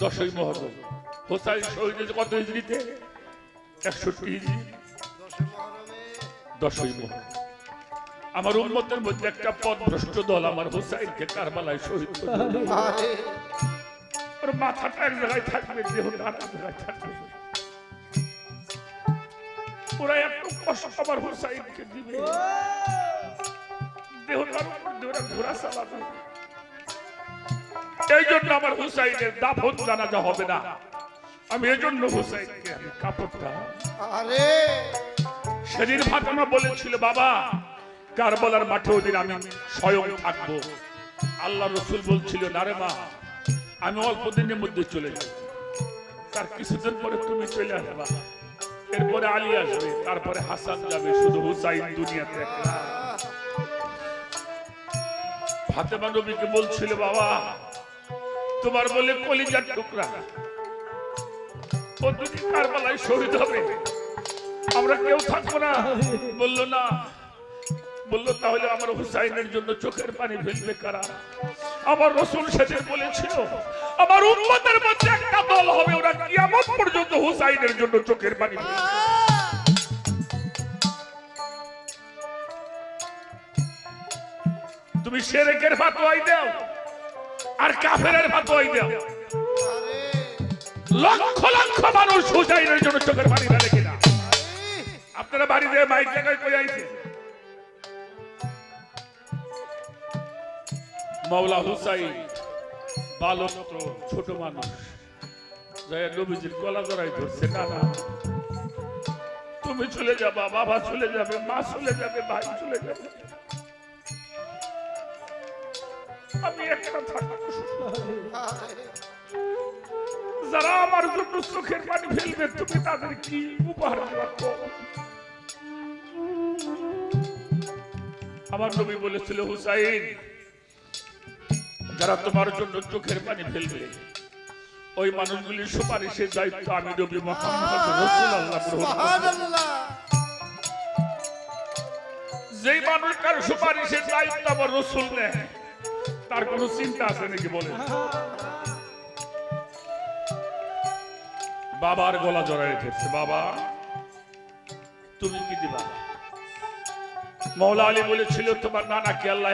দশই মহরম। হোসাইন শহীদ হয়েছে কত হিজড়িতে? একষট্টি দশই মহরম। আমার উন্মতের মধ্যে একটা পথ ভ্রষ্ট দল আমার হোসাইনকে কারবালায় শহীদ ওর মাথাটা এক জায়গায় থাকবে দেহটা আর জায়গায় থাকবে। ওরা এত কষ্ট আমার হোসাইনকে দিবে। দেহটার উপর দিয়ে ঘোরা চালাবে। এই জন্য আমার হুসাইনের দাফন জানাজা হবে না। আমি এই জন্য হুসাইনকে আমি কাপড়টা আরে! সেদিন ফাতেমা বলেছিল বাবা কারবালার মাঠে ওদিন আমি স্বয়ং থাকব। আল্লাহ রসুল বলছিল না রে মা আমি অল্প দিনের মধ্যে চলে যাব। তার কিছুদিন পরে তুমি চলে আসবা। এরপরে আলী আসবে তারপরে হাসান যাবে শুধু হুসাইন দুনিয়াতে একলা। ফাতেমা নবীকে বলছিল বাবা তোমার বলে কলিজার টুকরা। ও দুটি কারবালায় শহীদ হবে? আমরা কেউ থাকব না। বলল না। বলল, তাহলে আমার হুসাইনের জন্য চোখের পানি ফেলবে কারা? আমার রসুল সেদিন বলেছিল, আমার উম্মতের মধ্যে একটা দল হবে, ওরা কিয়ামত পর্যন্ত হুসাইনের জন্য চোখের পানি। তুমি শেরেকের ফাতোয়াই দাও। আর কাফেরের দাও আরে লক্ষ লক্ষ মানুষ হুসাইনের জন্য চোখের পানি ফেলে কিনা। আপনারা বাড়িতে মাইক জায়গায় কই আইছে মাওলা হুসাইন বালক ছোট মানুষ। যায় নবীজির গলা জড়াই ধরছে, না না, তুমি চলে যাবা, বাবা চলে যাবে, মা চলে যাবে, ভাই চলে যাবে। আমি একটা থাকব। যারা আমার জন্য চোখের পানি ফেলবে তুমি তাদের কি উপহার আমার নবী বলেছিল হুসাইন যারা তোমার জন্য চোখের পানি ফেলবে ওই মানুষগুলির সুপারিশের দায়িত্ব আমি নবী মোহাম্মদ রাসূলুল্লাহ। যেই মানুষটার সুপারিশের দায়িত্ব আমার রসুল নেয় তার কোনো চিন্তা আছে নাকি বলে বাবার গলা জড়াই ধরছে বাবা। তুমি কি দিবা? মৌলা আলী বলেছিল, তোমার আল্লাহ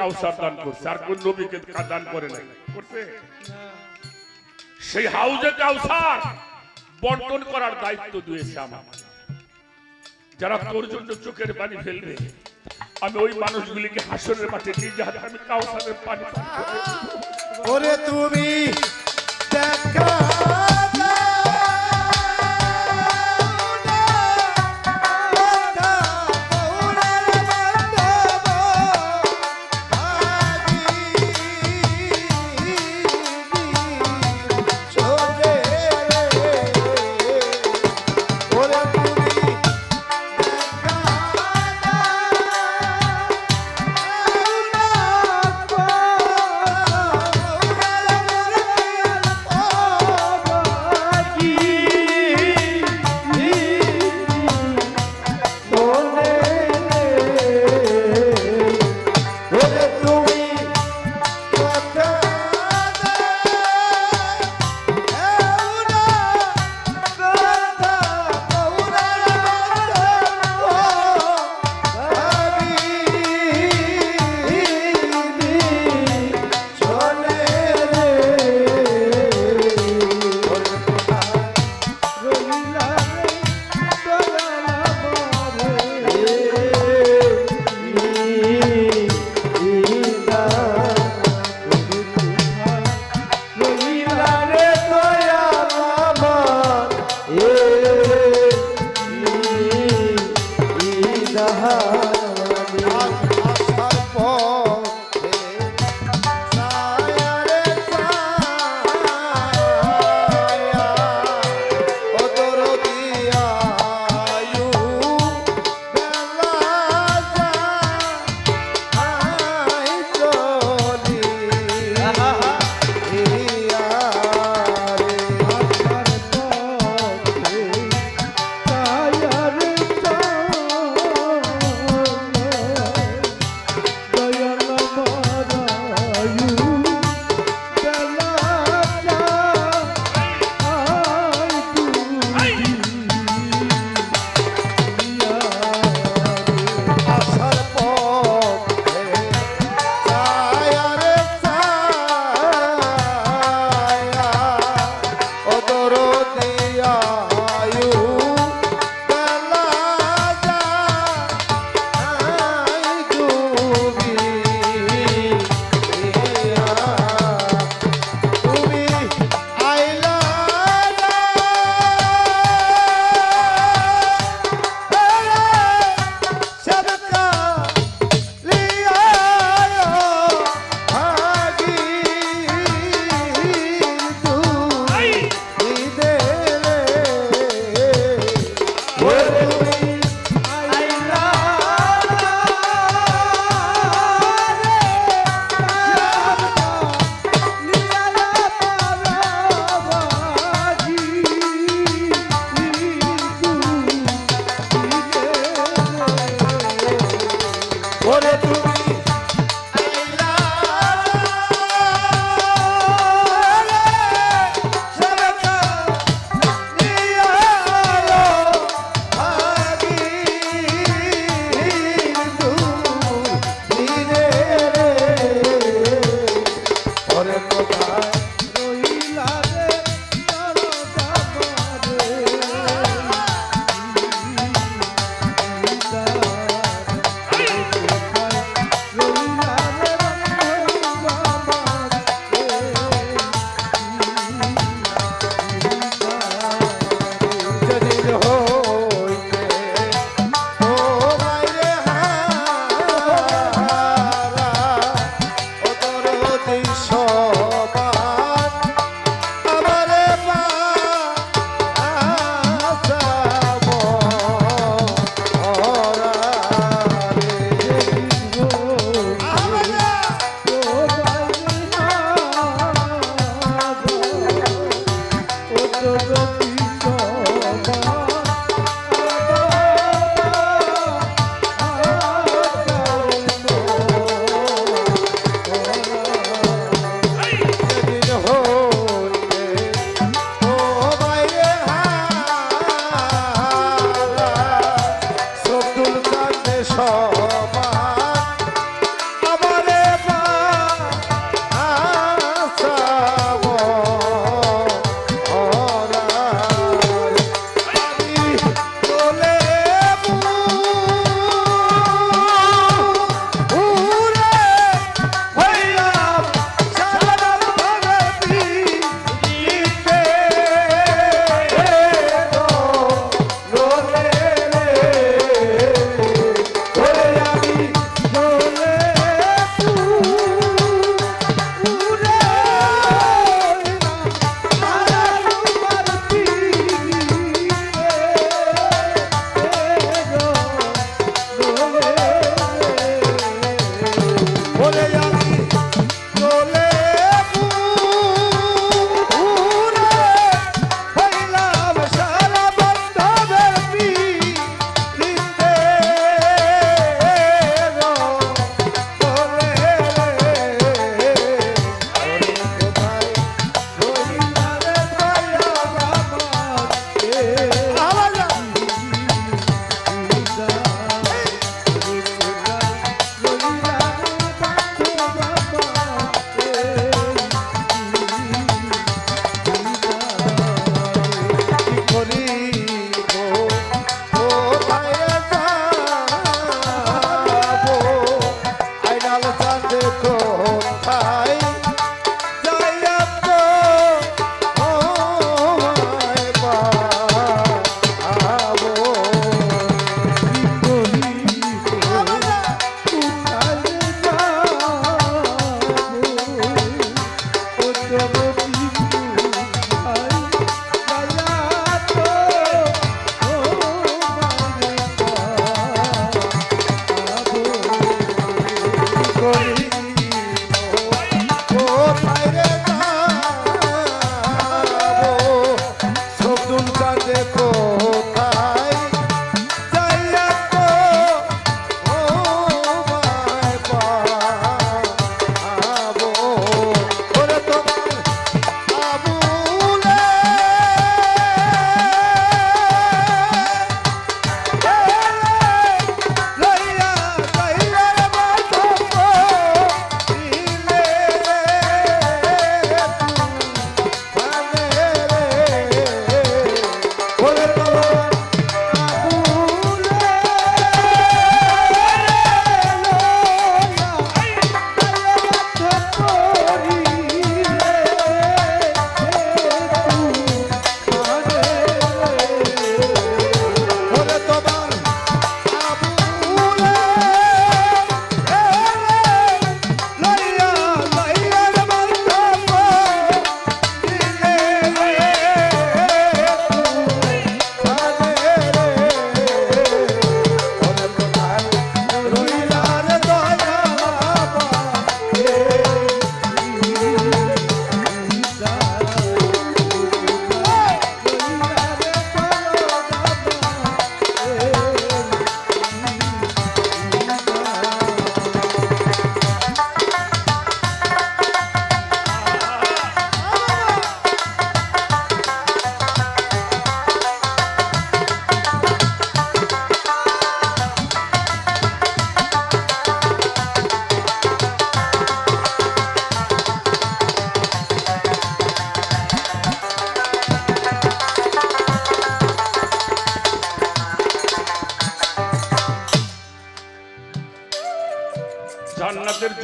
কাউসার দান করছে, আর কোন নবীকে দান করে নাই। করছে? সেই হাউজে কাউসার বন্টন করার দায়িত্ব দিয়েছে আমার। যারা তোর জন্য চোখের পানি ফেলবে আমি ওই মানুষগুলিকে হাসরের মাঠে নিয়ে যাচ্ছি আমি কাউসারের পানি। ওরে তুমি সাহা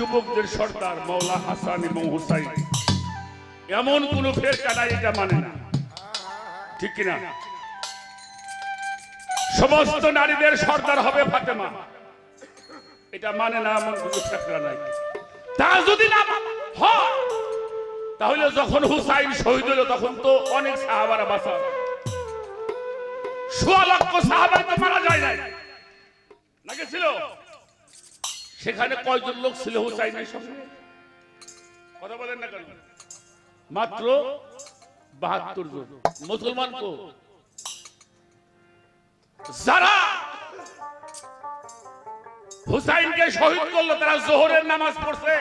যুবকদের সর্দার মৌলা হাসান এবং হুসাইন। এমন কোন ফেরকা নাই এটা মানে না। ঠিক কিনা? সমস্ত নারীদের সর্দার হবে ফাতেমা। এটা মানে না, এমন কোন ফেরকা নাই। তা যদি না তাহলে যখন হুসাইন শহীদ হলো, তখন তো অনেক সাহাবারা বাঁচা। সোয়া লক্ষ সাহাবাই তো মারা যায় নাই। নাকি ছিল? সেখানে কয়জন লোক ছিল হুসাইনের সঙ্গে কথা বলেন না কেন? মাত্র বাহাত্তর জন। মুসলমান কো? যারা হুসাইনকে শহীদ করল তারা জোহরের নামাজ পড়ছে।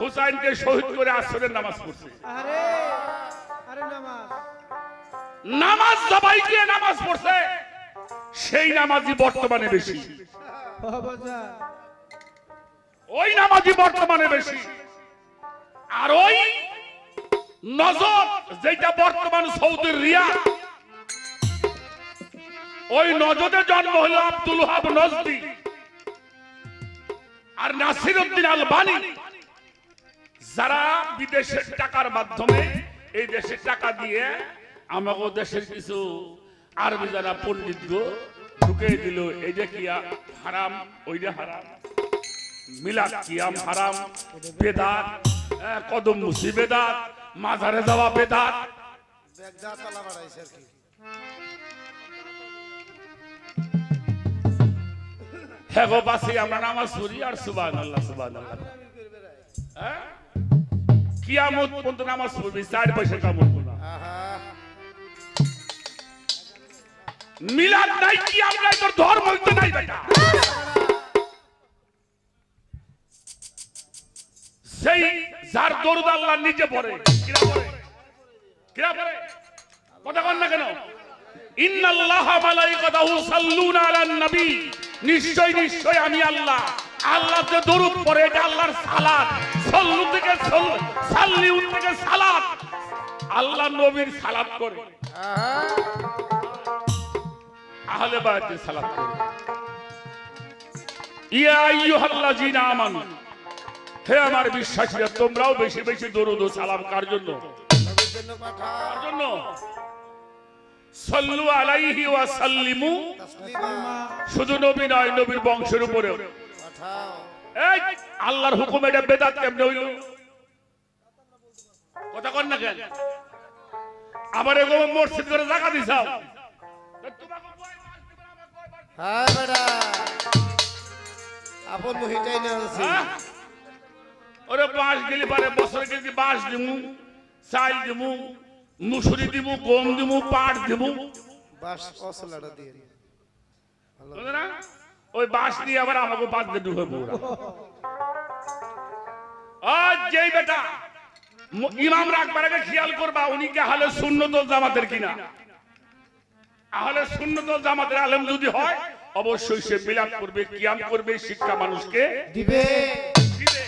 হুসাইনকে শহীদ করে আসরের নামাজ পড়ছে। আরে আরে নামাজ। নামাজ সবাই গিয়ে নামাজ পড়ছে। সেই নামাজই বর্তমানে বেশি। বাবা ওই নামাজই বর্তমানে বেশি। আর ওই নজর যেটা বর্তমান সৌদির রিয়া। ওই নজরে জন্ম হলো আব্দুল হাব নজদি আর নাসির উদ্দিন আলবানি। যারা বিদেশের টাকার মাধ্যমে এই দেশের টাকা দিয়ে আমাকে দেশের কিছু আরবি যারা পণ্ডিত ঢুকে দিল এইটা কি হারাম ওইটা হারাম। মিলাদ কিয়াম হারাম বেদাত কদম মুসি বেদাত মাজারে যাওয়া বেদাত। ব্যাগদা চালা বাড়াইছে আর কি। হ্যাঁ গো বাসি আমরা নামাজ পড়ি আর সুবান আল্লাহ সুবান আল্লাহ? কিয়ামত পর্যন্ত নামাজ পড়বি চার পয়সা কামড় না। মিলাদ নাই কিয়াম নাই তোর ধর্মই তো নাই বেটা। সেই যার দরুদ আল্লাহ নিজে পড়ে। কিরা পড়ে? কথা কন না কেন? ইন্নাল্লাহা মালাইকাতাহু সাল্লুনা আলান নবী। নিশ্চয় নিশ্চয় আমি আল্লাহ। আল্লাহ যে দরুদ পড়ে, এটা আল্লাহর সালাত। সল্লু থেকে সল- সাল্লিউ থেকে সালাত। আল্লাহ নবীর সালাত করে। আহলে বায়াতে সালাত করে। ইয়া আইয়ুহাল্লাযিনা আমানু। হে আমার বিশ্বাসীরা তোমরাও বেশি বেশি দরুদ ও সালাম কার জন্য? কার জন্য? সাল্লু আলাইহি ওয়া সাল্লিমু। শুধু নবী নয় নবীর বংশের উপরে এই আল্লাহর হুকুম এটা বেদাত কেমনে হইল? কথা কন না কেন? আবার এরকম মসজিদ করে জায়গা দিছাও হ্যাঁ বেটা। আপন মহিটাই না আছি? ওরে বাঁশ গেলি পারে বছরে গেলি বাঁশ দিমু চাল দিমু মুসুরি দিমু গম দিমু পাট দিমু। বাস অসলাটা দিয়ে না? ওই বাঁশ দিয়ে আবার আমাকে বাদ দিয়ে ঢুকে পড়া আজ যেই বেটা ইমাম রাখবার আগে খেয়াল করবা উনি কে হালে শূন্যতল জামাতের কিনা? আহলে শূন্যতল জামাতের আলেম যদি হয় অবশ্যই সে বিলাপ করবে কিয়াম করবে শিক্ষা মানুষকে দিবে। দিবে।